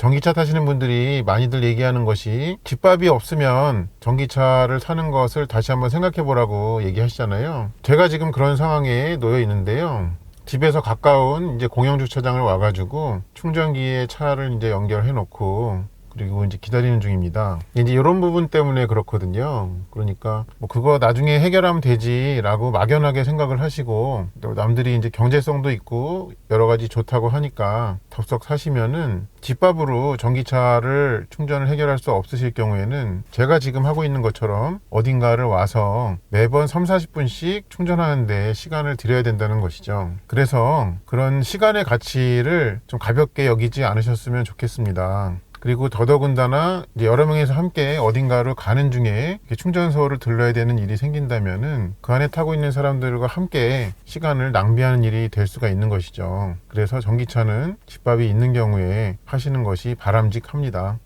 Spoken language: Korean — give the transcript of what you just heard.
전기차 타시는 분들이 많이들 얘기하는 것이 집밥이 없으면 전기차를 사는 것을 다시 한번 생각해 보라고 얘기하시잖아요. 제가 지금 그런 상황에 놓여 있는데요. 집에서 가까운 이제 공영 주차장을 와가지고 충전기에 차를 이제 연결해 놓고 그리고 이제 기다리는 중입니다. 이제 이런 부분 때문에 그렇거든요. 그러니까 뭐 그거 나중에 해결하면 되지라고 막연하게 생각을 하시고 또 남들이 이제 경제성도 있고 여러 가지 좋다고 하니까 덥석 사시면은 집밥으로 전기차를 충전을 해결할 수 없으실 경우에는 제가 지금 하고 있는 것처럼 어딘가를 와서 매번 3, 40분씩 충전하는데 시간을 들여야 된다는 것이죠. 그래서 그런 시간의 가치를 좀 가볍게 여기지 않으셨으면 좋겠습니다. 그리고 더더군다나 여러 명이서 함께 어딘가로 가는 중에 충전소를 들러야 되는 일이 생긴다면은 그 안에 타고 있는 사람들과 함께 시간을 낭비하는 일이 될 수가 있는 것이죠. 그래서 전기차는 집밥이 있는 경우에 하시는 것이 바람직합니다.